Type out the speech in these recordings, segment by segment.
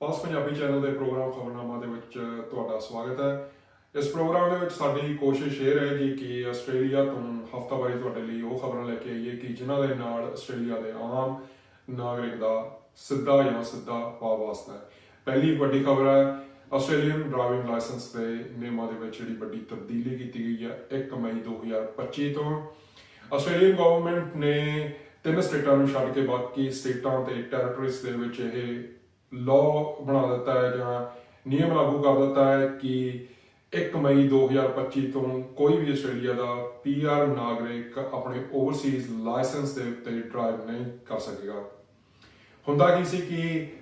Plus Punjabi channel ਦੇ programme ਖਬਰਨਾਮਾ ਦੇ ਵਿੱਚ ਤੁਹਾਡਾ ਸਵਾਗਤ ਹੈ। ਇਸ ਪ੍ਰੋਗਰਾਮ ਦੇ ਵਿੱਚ ਸਾਡੀ ਕੋਸ਼ਿਸ਼ ਇਹ ਰਹੇਗੀ ਕਿ ਆਸਟ੍ਰੇਲੀਆ ਤੋਂ ਹਫ਼ਤਾਵਾਰੀ ਤੁਹਾਡੇ ਲਈ ਉਹ ਖਬਰਾਂ ਲੈ ਕੇ ਆਈਏ ਕਿ ਜਿਨ੍ਹਾਂ ਦੇ ਨਾਲ ਆਸਟ੍ਰੇਲੀਆ ਦੇ ਆਮ ਨਾਗਰਿਕ ਦਾ ਸਿੱਧਾ ਜਾਂ ਸਿੱਧਾ ਵਾ ਵਾਸਤਾ ਹੈ। ਪਹਿਲੀ ਵੱਡੀ ਖਬਰ ਹੈ, ਆਸਟ੍ਰੇਲੀਅਨ ਡਰਾਈਵਿੰਗ ਲਾਇਸੈਂਸ ਦੇ ਨਿਯਮਾਂ ਦੇ ਵਿੱਚ ਜਿਹੜੀ ਵੱਡੀ ਤਬਦੀਲੀ ਕੀਤੀ ਗਈ ਹੈ 1 ਮਈ 2025 ਤੋਂ। ਆਸਟ੍ਰੇਲੀਅਨ ਗਵਰਨਮੈਂਟ ਨੇ ਤਿੰਨ ਸਟੇਟਾਂ ਨੂੰ ਛੱਡ ਕੇ ਬਾਕੀ ਸਟੇਟਾਂ ਤੇ ਟੈਰੀਟਰੀਜ਼ ਦੇ ਵਿੱਚ ਇਹ ਲਾਅ ਬਣਾ ਦਿੱਤਾ ਹੈ ਜਾਂ ਨਿਯਮ ਲਾਗੂ ਕਰ ਦਿੱਤਾ ਹੈ ਕਿ 1 ਮਈ 2025 ਤੋਂ ਕੋਈ ਵੀ ਆਸਟ੍ਰੇਲੀਆ ਦਾ ਪੀਆਰ ਨਾਗਰਿਕ ਆਪਣੇ ਓਵਰਸੀਜ਼ ਲਾਇਸੈਂਸ ਦੇ ਉੱਤੇ ਡਰਾਈਵ ਨਹੀਂ ਕਰ ਸਕੇਗਾ। ਹੁੰਦਾ ਕੀ ਸੀ ਕਿ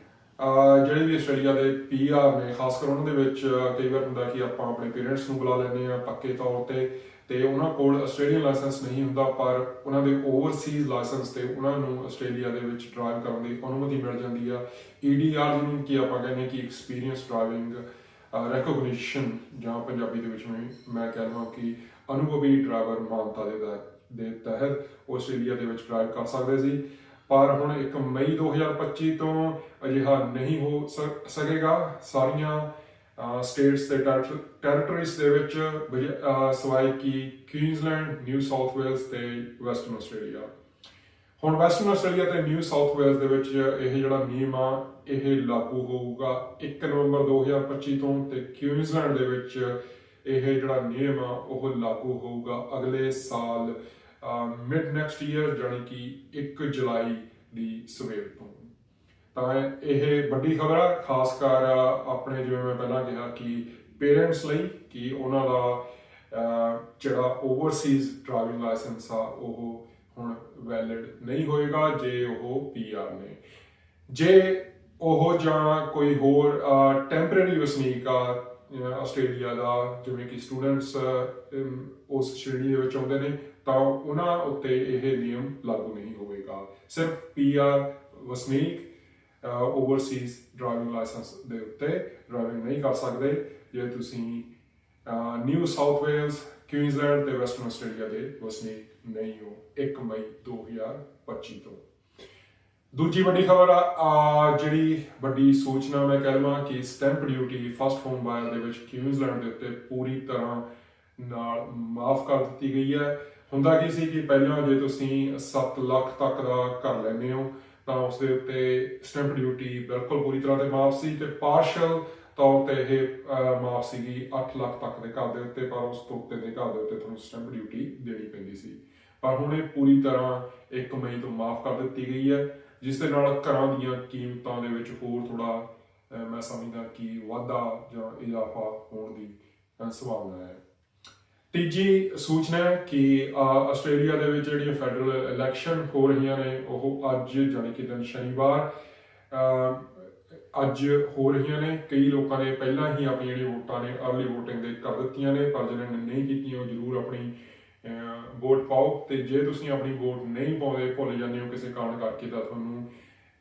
ਜਿਹੜੇ ਵੀ ਆਸਟ੍ਰੇਲੀਆ ਦੇ ਪੀਆਰ ਨੇ, ਖਾਸ ਕਰ ਉਹਨਾਂ ਦੇ ਵਿੱਚ ਕਈ ਵਾਰ ਹੁੰਦਾ ਕਿ ਆਪਾਂ ਆਪਣੇ ਪੇਰੈਂਟਸ ਨੂੰ ਬੁਲਾ ਲੈਂਦੇ ਆ ਪੱਕੇ ਤੌਰ ਤੇ ਤੇ ਉਹਨਾਂ ਕੋਲ ਆਸਟ੍ਰੇਲੀਅਨ ਲਾਇਸੈਂਸ ਨਹੀਂ ਹੁੰਦਾ, ਪਰ ਉਹਨਾਂ ਦੇ ਓਵਰਸੀਜ਼ ਲਾਇਸੈਂਸ ਤੇ ਉਹਨਾਂ ਨੂੰ ਆਸਟ੍ਰੇਲੀਆ ਦੇ ਵਿੱਚ ਡਰਾਈਵ ਕਰਨ ਦੀ ਅਨੁਮਤੀ ਮਿਲ ਜਾਂਦੀ ਆ। ਈਡੀਆਰ ਜਿਹਨੂੰ ਕਿ ਆਪਾਂ ਕਹਿੰਦੇ ਕਿ ਐਕਸਪੀਰੀਅੰਸ ਡਰਾਈਵਿੰਗ ਰੈਕੋਗਨੀਸ਼ਨ ਜਾਂ ਪੰਜਾਬੀ ਦੇ ਵਿੱਚ ਮੈਂ- ਕਹਿ ਲਵਾਂ ਕਿ ਅਨੁਭਵੀ ਡਰਾਈਵਰ ਮਾਨਤਾ ਦੇ ਤਹਿ- ਦੇ ਤਹਿਤ ਉਹ ਆਸਟ੍ਰੇਲੀਆ ਦੇ ਵਿੱਚ ਡਰਾਈਵ ਕਰ ਸਕਦੇ ਸੀ। ਪਰ ਹੁਣ 1 ਮਈ 2025 ਤੋਂ ਅਜਿਹਾ ਨਹੀਂ ਹੋ ਸਕੇਗਾ। ਸਾਰੀਆਂ ਸਟੇਟਸ ਤੇ ਟੈਰੀਟਰੀਜ਼ ਦੇ ਵਿੱਚ ਬਜ- ਅਹ, ਕੁਈਨਜ਼ਲੈਂਡ ਨਿਊ ਸਾਊਥ ਵੇਲਸ ਤੇ ਵੈਸਟਰਨ ਆਸਟ੍ਰੇਲੀਆ ਹੁਣ ਵੈਸਟਰਨ ਆਸਟ੍ਰੇਲੀਆ ਤੇ ਨਿਊ ਸਾਊਥ ਵੇਲਸ ਦੇ ਵਿੱਚ ਇਹ ਜਿਹੜਾ ਨਿਯਮ ਆ ਇਹ ਲਾਗੂ ਹੋਊਗਾ 1 ਨਵੰਬਰ 2025 ਤੋਂ ਤੇ ਕੁਈਨਜ਼ਲੈਂਡ ਦੇ ਵਿੱਚ ਇਹ ਜਿਹੜਾ ਨਿਯਮ ਆ ਉਹ ਲਾਗੂ ਹੋਊਗਾ ਅਗਲੇ ਸਾਲ। ਮਿਡ ਨੈਕਸਟ ਈਅਰ ਜਾਨੀ ਕਿ 1 ਜੁਲਾਈ ਦੀ ਸਵੇਰ ਤੋਂ। ਤਾਂ ਇਹ ਵੱਡੀ ਖਬਰ ਆ, ਖਾਸ ਕਰ ਆਪਣੇ ਜਿਵੇਂ ਮੈਂ ਪਹਿਲਾਂ ਕਿਹਾ ਕਿ ਪੇਰੈਂਟਸ ਲਈ ਕਿ ਉਹਨਾਂ ਦਾ ਜਿਹੜਾ ਓਵਰਸੀਜ਼ ਡਰਾਈਵਿੰਗ ਲਾਇਸੈਂਸ ਆ, ਉਹ ਹੁਣ ਵੈਲਿਡ ਨਹੀਂ ਹੋਏਗਾ ਜੇ ਉਹ ਪੀਆਰ ਨੇ। ਜੇ ਉਹ ਜਾਂ ਕੋਈ ਹੋਰ ਟੈਂਪਰੇਰੀ ਵਸਨੀਕ ਆ ਆਸਟ੍ਰੇਲੀਆ ਦਾ, ਜਿਵੇਂ ਕਿ ਸਟੂਡੈਂਟਸ ਉਸ ਸ਼੍ਰੇਣੀ ਦੇ ਵਿੱਚ ਆਉਂਦੇ ਨੇ ਤਾਂ ਉਹਨਾਂ ਉੱਤੇ ਇਹ ਨਿਯਮ ਲਾਗੂ ਨਹੀਂ ਹੋਵੇਗਾ। ਸਿਰਫ ਪੀਆਰ ਵਸਨੀਕ ਓਵਰਸੀਜ਼ ਡਰਾਈਵਿੰਗ ਲਾਇਸੈਂਸ ਦੇ ਉੱਤੇ ਡਰਾਈਵਿੰਗ ਨਹੀਂ ਕਰ ਸਕਦੇ। ਜੇ ਤੁਸੀਂ ਨਿਊ ਸਾਊਥ ਵੇਲਸ ਕੁਈਨਜ਼ਲੈਂਡ ਤੇ ਵੈਸਟਰਨ ਆਸਟ੍ਰੇਲੀਆ ਦੇ ਵਸਨੀਕ ਨਹੀਂ ਹੋ 1 ਮਈ 2025 ਤੋਂ। ਦੂਜੀ ਵੱਡੀ ਖਬਰ ਆ ਜਿਹੜੀ ਵੱਡੀ ਸੂਚਨਾ ਮੈਂ ਕਹਿ ਲਵਾਂ ਕਿ stamp duty first home buyer ਦੇ ਵਿੱਚ ਕੁਈਨਜ਼ਲੈਂਡ ਦੇ ਉੱਤੇ ਪੂਰੀ ਤਰ੍ਹਾਂ ਨਾਲ ਮਾਫ ਕਰ ਦਿੱਤੀ ਗਈ ਹੈ। ਹੁੰਦਾ ਕੀ ਸੀ ਕਿ ਪਹਿਲਾਂ ਜੇ ਤੁਸੀਂ 7 ਲੱਖ ਤੱਕ ਦਾ ਘਰ ਲੈਂਦੇ ਹੋ, ਤਾਂ ਉਸ ਦੇ ਉੱਤੇ ਸਟੈਂਪ ਡਿਊਟੀ ਬਿਲਕੁਲ ਪੂਰੀ ਤਰ੍ਹਾਂ ਤੇ ਮਾਫ ਸੀ ਤੇ ਪਾਰਸ਼ਲ ਤੌਰ ਤੇ ਇਹ ਮਾਫ ਸੀਗੀ 8 ਲੱਖ ਤੱਕ ਦੇ ਘਰ ਦੇ ਉੱਤੇ, ਪਰ ਉਸ ਤੋਂ ਉੱਤੇ ਦੇ ਘਰ ਦੇ ਉੱਤੇ ਤੁਹਾਨੂੰ ਸਟੈਂਪ ਡਿਊਟੀ ਦੇਣੀ ਪੈਂਦੀ ਸੀ। ਪਰ ਹੁਣ ਇਹ ਪੂਰੀ ਤਰ੍ਹਾਂ 1 ਮਈ ਤੋਂ ਮਾਫ ਕਰ ਦਿੱਤੀ ਗਈ ਹੈ, ਜਿਸ ਦੇ ਨਾਲ ਘਰਾਂ ਦੀਆਂ ਕੀਮਤਾਂ ਦੇ ਵਿੱਚ ਹੋਰ ਥੋੜਾ ਮੈਂ ਸਮਝਦਾ ਕਿ ਵਾਧਾ ਜਾਂ ਇਜ਼ਾਫਾ ਹੋਣ ਦੀ ਸੰਭਾਵਨਾ ਹੈ। ਤੀਜੀ ਸੂਚਨਾ ਹੈ ਕਿ ਆਸਟ੍ਰੇਲੀਆ ਦੇ ਵਿੱਚ ਜਿਹੜੀਆਂ ਫੈਡਰਲ ਇਲੈਕਸ਼ਨ ਹੋ ਰਹੀਆਂ ਨੇ, ਉਹ ਅੱਜ ਜਾਣੀ ਕਿ ਦਿਨ ਸ਼ਨੀਵਾਰ ਅੱਜ ਹੋ ਰਹੀਆਂ ਨੇ। ਕਈ ਲੋਕਾਂ ਨੇ ਪਹਿਲਾਂ ਹੀ ਆਪਣੀ ਜਿਹੜੀਆਂ ਵੋਟਾਂ ਨੇ, ਅਰਲੀ VOTING ਦੇ ਕਰ ਦਿੱਤੀਆਂ ਨੇ, ਪਰ ਜਿਹਨਾਂ ਨੇ ਨਹੀਂ ਕੀਤੀਆਂ, ਉਹ ਜ਼ਰੂਰ ਆਪਣੀ ਵੋਟ ਪਾਓ। ਤੇ ਜੇ ਤੁਸੀਂ ਆਪਣੀ ਵੋਟ ਨਹੀਂ ਪਾਉਂਦੇ, ਭੁੱਲ ਜਾਂਦੇ ਹੋ ਕਿਸੇ ਕਾਰਨ ਕਰਕੇ, ਤਾਂ ਤੁਹਾਨੂੰ,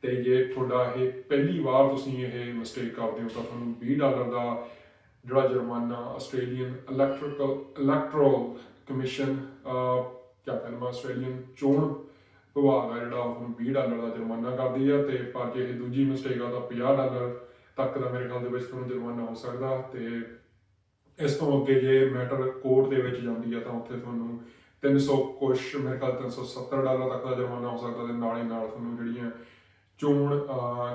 ਤੇ ਜੇ ਤੁਹਾਡਾ ਇਹ ਪਹਿਲੀ ਵਾਰ ਤੁਸੀਂ ਇਹ ਮਿਸਟੇਕ ਕਰਦੇ ਹੋ, ਤਾਂ ਤੁਹਾਨੂੰ 20 ਡਾਲਰ ਦਾ ਜਿਹੜਾ ਜੁਰਮਾਨਾ, ਆਸਟ੍ਰੇਲੀਅਨ ਇਲੈਕਟ੍ਰੀਕਲ ਇਲੈਕਟਰਲ ਕਮਿਸ਼ਨ ਕਿਆ ਕਹਿੰਦਾ ਆਸਟ੍ਰੇਲੀਅਨ ਚੋਣ ਵਿਭਾਗ ਆ ਜਿਹੜਾ, ਉਹ 20 ਡਾਲਰ ਦਾ ਜੁਰਮਾਨਾ ਕਰਦੀ ਆ ਤੇ ਪਰ ਜੇ ਇਹ ਦੂਜੀ ਮਿਸਟੇਕ ਆ ਤਾਂ 50 ਡਾਲਰ ਤੱਕ ਦਾ ਮੇਰੇ ਖਿਆਲ ਦੇ ਵਿੱਚ ਤੁਹਾਨੂੰ ਜੁਰਮਾਨਾ ਹੋ ਸਕਦਾ ਤੇ ਇਸ ਤੋਂ ਅੱਗੇ ਜੇ ਮੈਟਰ ਕੋਰਟ ਦੇ ਵਿੱਚ ਜਾਂਦੀ ਆ ਤਾਂ ਉੱਥੇ ਤੁਹਾਨੂੰ 300 ਕੁਛ, ਮੇਰੇ ਖਿਆਲ 370 ਡਾਲਰ ਤੱਕ ਦਾ ਜੁਰਮਾਨਾ ਹੋ ਸਕਦਾ ਤੇ ਨਾਲ ਹੀ ਨਾਲ ਤੁਹਾਨੂੰ ਜਿਹੜੀਆਂ ਚੋਣ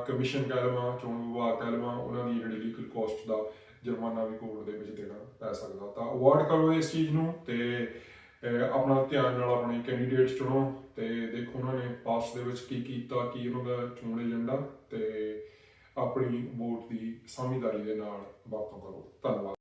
ਕਮਿਸ਼ਨ ਕਹਿ ਲਵਾਂ, ਚੋਣ ਵਿਭਾਗ ਕਹਿ ਲਵਾਂ, ਉਹਨਾਂ ਦੀ ਜਿਹੜੀ ਲੀਗਲ ਕਾਸਟ ਦਾ ਜੁਰਮਾਨਾ ਵੀ ਕੋਰਟ ਦੇ ਵਿੱਚ ਦੇਣਾ ਪੈ ਸਕਦਾ। ਤਾਂ ਅਵਾਰਡ ਕਰੋ ਇਸ ਚੀਜ਼ ਨੂੰ ਤੇ ਆਪਣਾ ਧਿਆਨ ਨਾਲ ਆਪਣੇ ਕੈਂਡੀਡੇਟਸ ਚੁਣੋ ਤੇ ਦੇਖੋ ਉਹਨਾਂ ਨੇ ਪਾਸ ਦੇ ਵਿੱਚ ਕੀ ਕੀਤਾ, ਕੀ ਉਹਨਾਂ ਦਾ ਚੋਣ ਏਜੰਡਾ ਤੇ ਆਪਣੀ ਵੋਟ ਦੀ ਸਮਝਦਾਰੀ ਦੇ ਨਾਲ ਵਾਪਸ ਕਰੋ। ਧੰਨਵਾਦ।